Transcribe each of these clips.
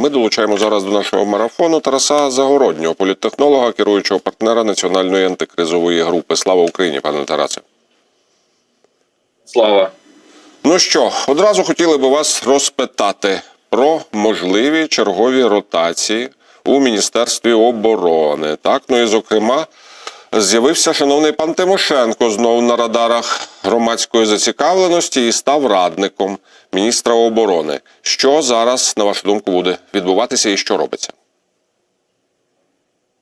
Ми долучаємо зараз до нашого марафону Тараса Загороднього, політтехнолога, керуючого партнера національної антикризової групи. Слава Україні, пане Тарасе. Слава. Ну що, одразу хотіли би вас розпитати про можливі чергові ротації у Міністерстві оборони. Так, ну і зокрема, з'явився шановний пан Тимошенко знову на радарах громадської зацікавленості і став радником міністра оборони. Що зараз, на вашу думку, буде відбуватися і що робиться?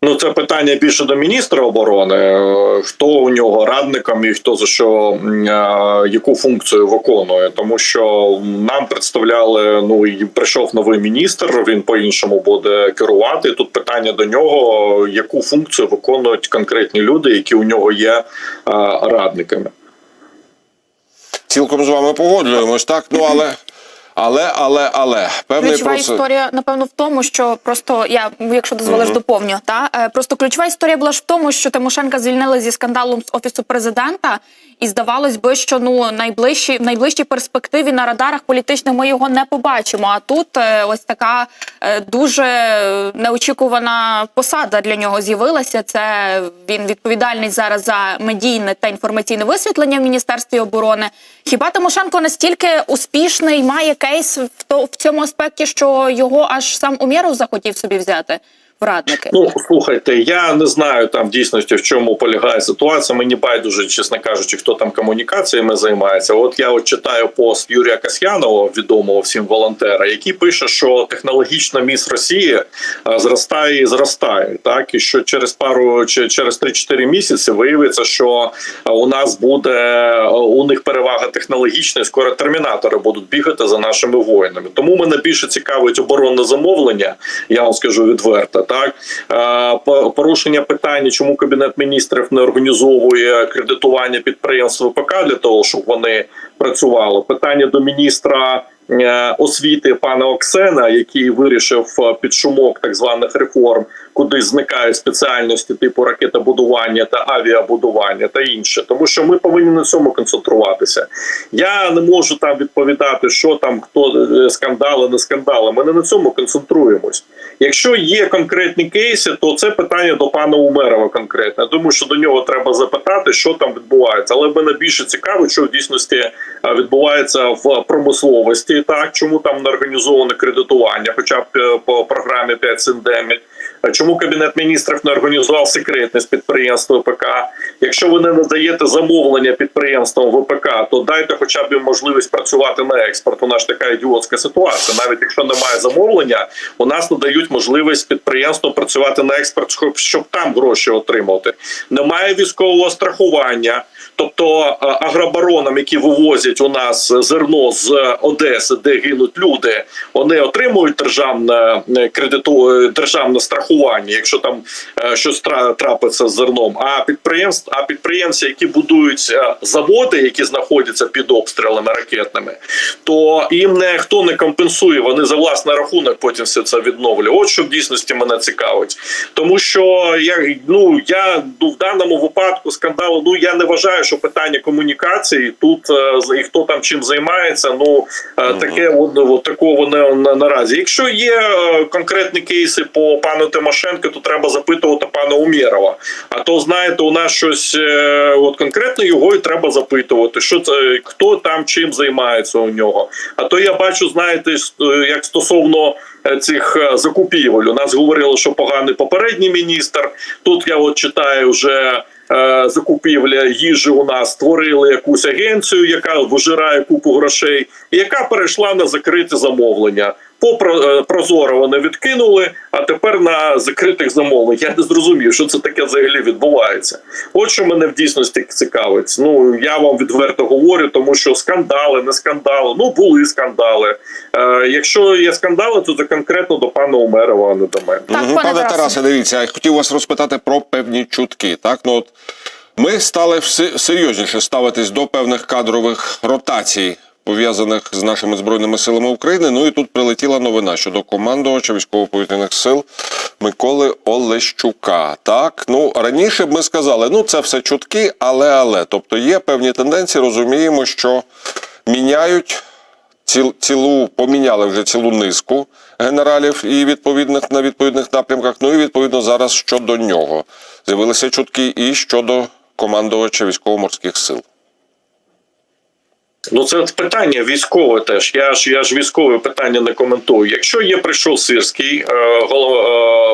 Ну, це питання більше до міністра оборони. Е, Хто у нього радником і хто за що е, яку функцію виконує, тому що нам представляли. Ну і прийшов новий міністр. Він по-іншому буде керувати. Тут питання до нього, яку функцію виконують конкретні люди, які у нього є е, радниками. Цілком з вами погоджуємось, так? Ну але, але, але, але певний Ключова процес. історія, напевно, в тому, що просто я, якщо дозволиш, доповню. Та Е, просто ключова історія була ж в тому, що Тимошенка звільнили зі скандалом з офісу президента, і здавалось би, що ну найближчі в найближчій перспективі на радарах політичних ми його не побачимо. А тут е, ось така е, дуже неочікувана посада для нього з'явилася. Це він відповідальний зараз за медійне та інформаційне висвітлення в міністерстві оборони. Хіба Тимошенко настільки успішний має кейс в то в цьому аспекті, що його аж сам Умєров захотів собі взяти радники? Ну слухайте, я не знаю там в дійсності в чому полягає ситуація. Мені байдуже, чесно кажучи, хто там комунікаціями займається. От я от читаю пост Юрія Касьянова, відомого всім волонтера, який пише, що технологічна міс Росії е, зростає і зростає. Так і що через пару чи через 3-4 місяці виявиться, що е, у нас буде е, у них перевага технологічна, і скоро термінатори будуть бігати за нашими воїнами. Тому мене більше цікавить оборонне замовлення. Я вам скажу відверто. Так по- порушення питання, чому кабінет міністрів не організовує кредитування підприємств ВПК для того, щоб вони працювали. Питання до міністра. е, Освіти пана Оксена, який вирішив е, під шумок так званих реформ, куди зникають спеціальності типу ракетобудування та авіабудування та інше, тому що ми повинні на цьому концентруватися. Я не можу там відповідати, що там хто е, скандали, не скандали. Ми не на цьому концентруємось. Якщо є конкретні кейси, то це питання до пана Умерова конкретно. Я думаю, що до нього треба запитати, що там відбувається. Але мене більше цікавить, що в дійсності е, відбувається в промисловості. Так чому там не організоване кредитування, хоча б е, по програмі 5 синдеміль. Чому кабінет міністрів не організував секретність підприємства ВПК? Якщо ви не надаєте замовлення підприємствам ВПК, то дайте хоча б можливість працювати на експорт. У нас така ідіотська ситуація. Навіть якщо немає замовлення, у нас надають можливість підприємствам працювати на експорт, щоб- там гроші отримати. Немає військового страхування. Тобто е, агробаронам, які вивозять у нас зерно з Одеси, де гинуть люди, вони отримують державне е, кредиту е, державне страхування, якщо там щось трапиться з зерном. А а підприємці, які будують е, заводи, які знаходяться під обстрілами ракетними, то їм не хто не компенсує. Вони за власний рахунок потім все це відновлюють. От що в дійсності мене цікавить, тому що я ну я ну, в даному випадку скандалу. Ну я не вважаю, що питання комунікації тут е, і хто там чим займається. Ну е, таке от, такого не на, наразі. Якщо є конкретні кейси по пану Тимошенко, то треба запитувати пана Умєрова. А то знаєте, у нас щось е, от конкретно його і треба запитувати, що це хто там чим займається у нього. А то я бачу, знаєте, е, як стосовно е, цих закупівель. У нас говорили, що поганий попередній міністр. Тут я от читаю вже. Закупівля їжі у нас створили якусь агенцію, яка вижирає купу грошей, і яка перейшла на закриті замовлення. Е, прозоро вони відкинули, а тепер на закритих замовлень. Я не зрозумів, що це таке взагалі відбувається. От що мене в дійсності цікавить. Ну я вам відверто говорю, тому що скандали, не скандали. Ну були скандали. Е, якщо є скандали, то це конкретно до пана Умерова, а не до мене. Так, пане Пане Тарасе. Дивіться, я хотів вас розпитати про певні чутки. Так, ну от ми стали все- серйозніше ставитись до певних кадрових ротацій, пов'язаних з нашими збройними силами України. Ну і тут прилетіла новина щодо командувача військово-повітряних сил Миколи Олещука. Так, ну раніше б ми сказали, ну це все чутки, але але. Тобто є певні тенденції, розуміємо, що міняють ціл, цілу поміняли вже цілу низку генералів і відповідних на відповідних напрямках. Ну і відповідно зараз щодо нього з'явилися чутки і щодо командувача військово-морських сил. Ну, це питання військове теж. Я ж я ж військове питання не коментую. Якщо є прийшов сирський е, е,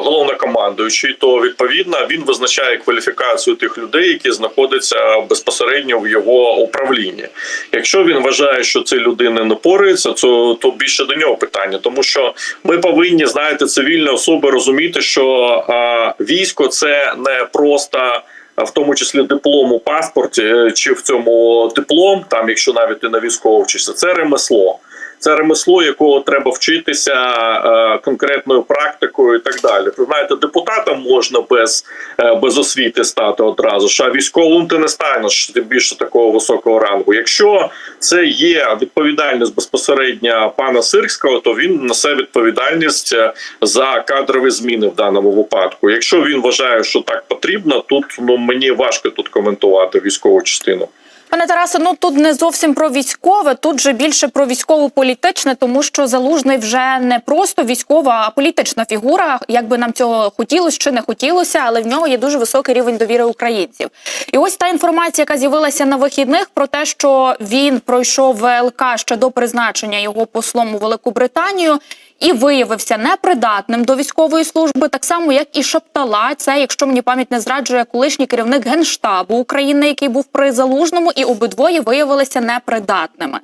головнокомандуючий, то відповідно він визначає кваліфікацію тих людей, які знаходяться безпосередньо в його управлінні. Якщо він вважає, що ці людини не пораються, то, то більше до нього питання, тому що ми повинні знаєте, цивільні особи розуміти, що е, військо це не просто в тому числі диплом у паспорті е, чи в цьому диплом, там, якщо навіть ти на військово вчишся, це ремесло. Це ремесло, якого треба вчитися е, конкретною практикою і так далі. Ви знаєте, депутатом можна без, е, без освіти стати одразу ж, а військовим ти не станеш тим більше такого високого рангу. Якщо це є відповідальність безпосередньо пана Сирського, то він несе відповідальність е, за кадрові зміни в даному випадку. Якщо він вважає, що так потрібно, тут ну мені важко тут коментувати військову частину. Пане Тарасе, ну тут не зовсім про військове, тут же більше про військово-політичне, тому що залужний вже не просто військова, а політична фігура. Як би нам цього хотілося чи не хотілося, але в нього є дуже високий рівень довіри українців. І ось та інформація, яка з'явилася на вихідних, про те, що він пройшов ВЛК ще до призначення його послом у Велику Британію. І виявився непридатним до військової служби, так само як і Шаптала. Це, якщо мені пам'ять не зраджує, колишній керівник генштабу України, який був при залужному, і обидвоє виявилися непридатними.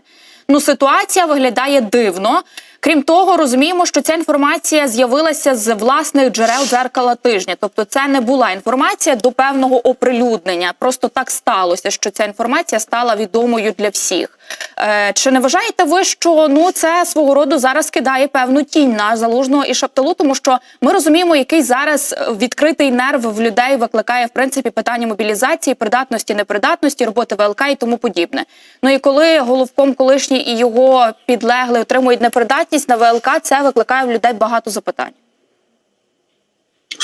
Ну, ситуація виглядає дивно. Крім того, розуміємо, що ця інформація з'явилася з власних джерел дзеркала тижня. Тобто, це не була інформація до певного оприлюднення. Просто так сталося, що ця інформація стала відомою для всіх. Е, чи не вважаєте ви, що ну це свого роду зараз кидає певну тінь на залужного і шапталу? Тому що ми розуміємо, який зараз е, відкритий нерв в людей викликає в принципі питання мобілізації, придатності, непридатності, роботи ВЛК і тому подібне. Ну і коли головком колишній і його підлегли отримують непридатність на ВЛК, це викликає в людей багато запитань.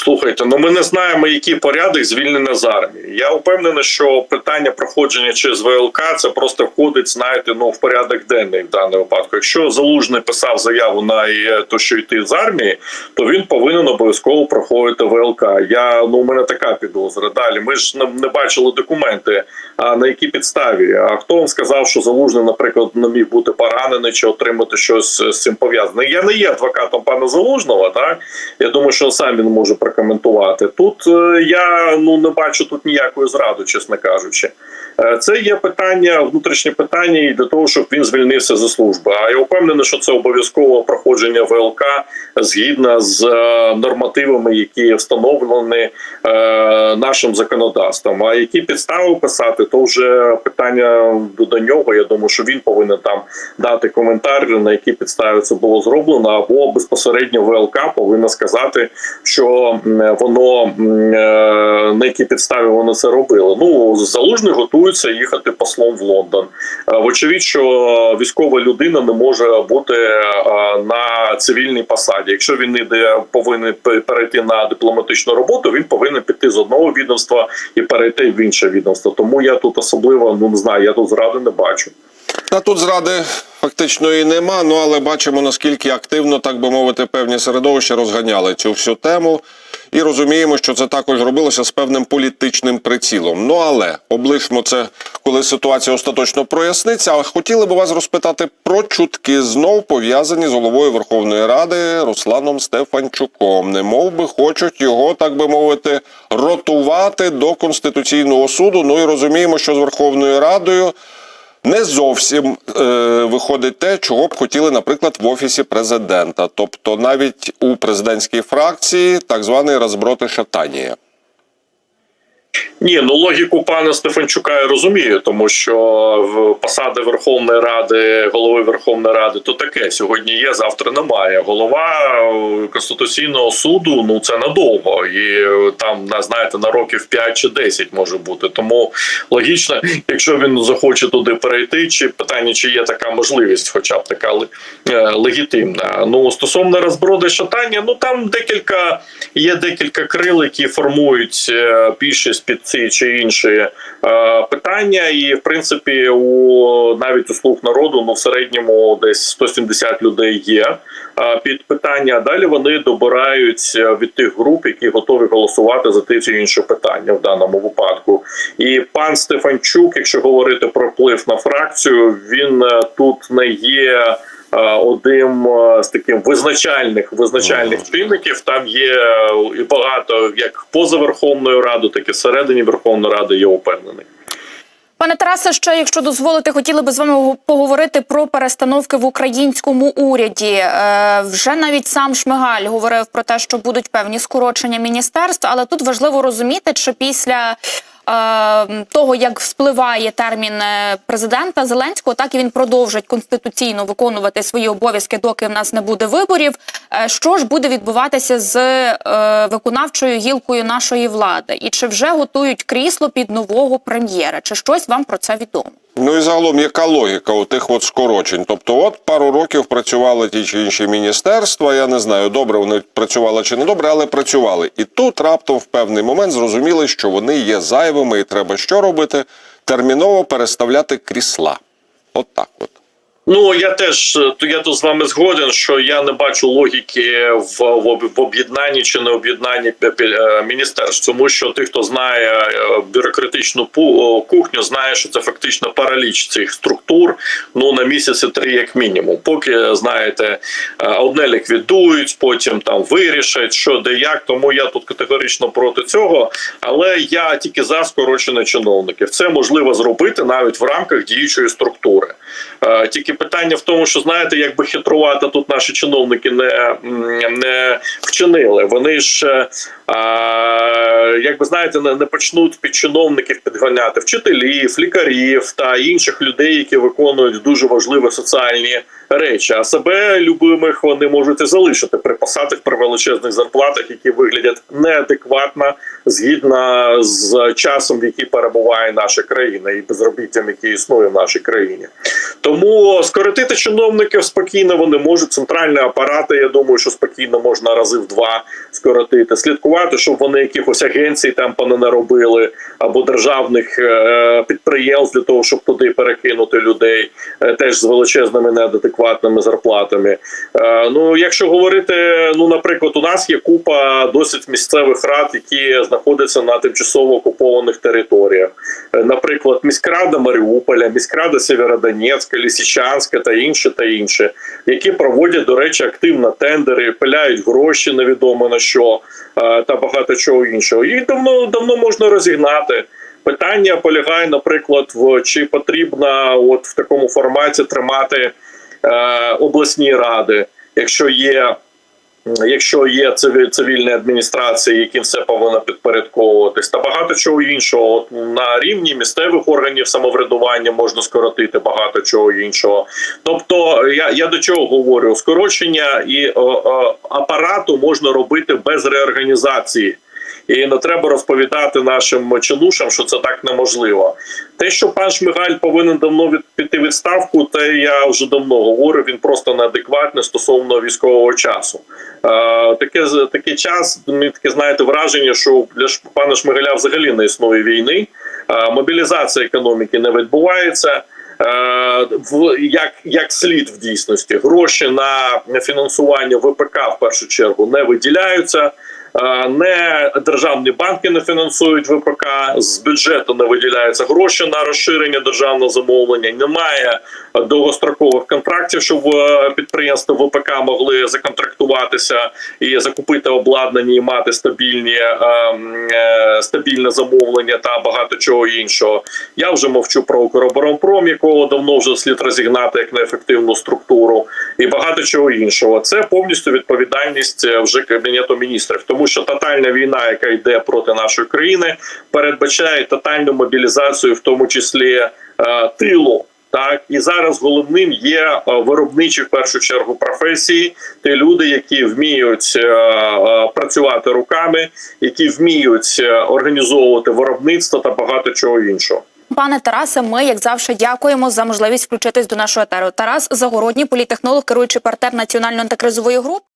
Слухайте, ну ми не знаємо, який порядок звільнення з армії. Я впевнений, що питання проходження через ВЛК це просто входить, знаєте, ну в порядок денний в даному випадку. Якщо залужний писав заяву на е, то, що йти з армії, то він повинен обов'язково проходити ВЛК. Я ну у мене така підозра. Далі ми ж не, бачили документи. А на якій підставі? А хто вам сказав, що залужний, наприклад, не міг бути поранений чи отримати щось з цим пов'язане? Я не є адвокатом пана залужного. Так я думаю, що сам він може прокоментувати. Тут е, я ну не бачу тут ніякої зради, чесно кажучи. Е, Це є питання, внутрішнє питання і для того, щоб він звільнився зі служби. А я впевнений, що це обов'язково проходження ВЛК згідно з е, нормативами, які встановлені нашим законодавством. А які підстави писати, то вже питання до, нього. Я думаю, що він повинен там дати коментар, на які підстави це було зроблено, або безпосередньо ВЛК повинна сказати, що воно е, на які підставі воно це робило. Ну залужний готується їхати послом в Лондон. Е, Вочевидь, що військова людина не може бути е, на цивільній посаді. Якщо він іде повинен перейти на дипломатичну роботу, він повинен піти з одного відомства і перейти в інше відомство. Тому я тут особливо ну не знаю, я тут зради не бачу. Та тут зради фактично і нема, ну але бачимо наскільки активно, так би мовити, певні середовища розганяли цю всю тему. І розуміємо, що це також робилося з певним політичним прицілом. Ну але облишмо це, коли ситуація остаточно проясниться. А хотіли б вас розпитати про чутки знов пов'язані з головою Верховної Ради Русланом Стефанчуком. Не мов би хочуть його, так би мовити, ротувати до конституційного суду. Ну і розуміємо, що з Верховною Радою не зовсім е, виходить те, чого б хотіли, наприклад, в офісі президента, тобто навіть у президентській фракції так званий розброти шатанія. Ні, ну логіку пана Стефанчука я розумію, тому що в посади Верховної Ради, голови Верховної Ради, то таке сьогодні є, завтра немає. Голова конституційного суду, ну це надовго, і там на знаєте на років 5 чи 10 може бути. Тому логічно, якщо він захоче туди перейти, чи питання, чи є така можливість, хоча б така е, легітимна. Ну стосовно розброди шатання, ну там декілька є декілька крил, які формують е, більшість під ці чи інші е, питання, і в принципі, у навіть у слуг народу, ну в середньому десь 170 людей є е, під питання. Далі вони добирають е, від тих груп, які готові голосувати за ті чи інші питання в даному випадку. І пан Стефанчук, якщо говорити про вплив на фракцію, він е, тут не є. Е, Одним е, з таким визначальних визначальних чинників там є е, і багато як поза Верховною Радою, так і всередині Верховної Ради. Я упевнений. Пане Тарасе, ще якщо дозволите, хотіли би з вами поговорити про перестановки в українському уряді. Е, вже навіть сам Шмигаль говорив про те, що будуть певні скорочення міністерств, але тут важливо розуміти, чи після. Е, Того як вспливає термін е, президента Зеленського, так і він продовжить конституційно виконувати свої обов'язки, доки в нас не буде виборів. Е, Що ж буде відбуватися з виконавчою гілкою нашої влади? І чи вже готують крісло під нового прем'єра? Чи щось вам про це відомо? Ну і загалом, яка логіка у тих от скорочень? Тобто, от пару років працювали ті чи інші міністерства. Я не знаю, добре вони працювали чи не добре, але працювали. І тут раптом в певний момент зрозуміли, що вони є зайвими, і треба що робити? Терміново переставляти крісла. От так от. Ну я теж е, я тут з вами згоден, що я не бачу логіки в, в, в об'єднанні чи не об'єднанні пе- е, міністерств, тому що ти, хто знає е, бюрократичну кухню, знає, що це фактично параліч цих структур. Ну на місяці три, як мінімум. Поки знаєте, е, одне ліквідують, потім там вирішать, що де як. Тому я тут категорично проти цього. Але я тільки за скорочення чиновників. Це можливо зробити навіть в рамках діючої структури. Е, Тільки питання в тому, що знаєте, якби хитрувати тут наші чиновники не, не вчинили. Вони ж, е, а, як знаєте, не, не почнуть під чиновників підганяти вчителів, лікарів та інших людей, які виконують дуже важливі соціальні речі. А себе любимих вони можуть і залишити при посадах при величезних зарплатах, які виглядять неадекватно згідно з часом, в який перебуває наша країна, і безробіттям, яке існує в нашій країні. Тому скоротити чиновників спокійно вони можуть. Центральні апарати, я думаю, що спокійно можна рази в два скоротити, слідкувати, щоб вони якихось агенцій там понаробили або державних е, підприємств для того, щоб туди перекинути людей, е, теж з величезними неадекватними зарплатами. Е, ну, якщо говорити, ну, наприклад, у нас є купа досить місцевих рад, які знаходяться на тимчасово окупованих територіях. Наприклад, міськрада Маріуполя, міськрада Сєвєродонецька, Лісичанська та інше та інше, які проводять, до речі, активно тендери, пиляють гроші невідомо на що е, та багато чого іншого. Їх давно давно можна розігнати. Питання полягає, наприклад, в чи потрібно от в такому форматі тримати е, обласні ради, якщо є. Якщо є циві- цивільні адміністрації, яким все повинно підпорядковуватись, та багато чого іншого От на рівні місцевих органів самоврядування можна скоротити багато чого іншого. Тобто, я, я до чого говорю: скорочення і о, о, апарату можна робити без реорганізації. І не треба розповідати нашим чинушам, що це так неможливо. Те, що пан Шмигаль повинен давно від піти відставку, те я вже давно говорю. Він просто неадекватний стосовно військового часу. Е, таке такий час. Мені таке знаєте враження, що для пана Шмигаля взагалі не існує війни. Е, мобілізація економіки не відбувається. Е, в як, як слід в дійсності гроші на фінансування ВПК в першу чергу не виділяються. Е, Не державні банки не фінансують ВПК, з бюджету не виділяються гроші на розширення державного замовлення. Немає довгострокових контрактів, щоб е, підприємства ВПК могли законтрактуватися і закупити обладнання і мати стабільні е, стабільне замовлення та багато чого іншого. Я вже мовчу про Укроборонпром, якого давно вже слід розігнати як неефективну структуру, і багато чого іншого. Це повністю відповідальність вже кабінету міністрів, тому що тотальна війна, яка йде проти нашої країни, передбачає тотальну мобілізацію, в тому числі е, тилу. Так і зараз головним є е, виробничі в першу чергу професії, ті люди, які вміють е, працювати руками, які вміють організовувати виробництво та багато чого іншого. Пане Тарасе, ми, як завжди, дякуємо за можливість включитись до нашого етеру. Тарас Загородній, політехнолог, керуючий партнер національної антикризової групи.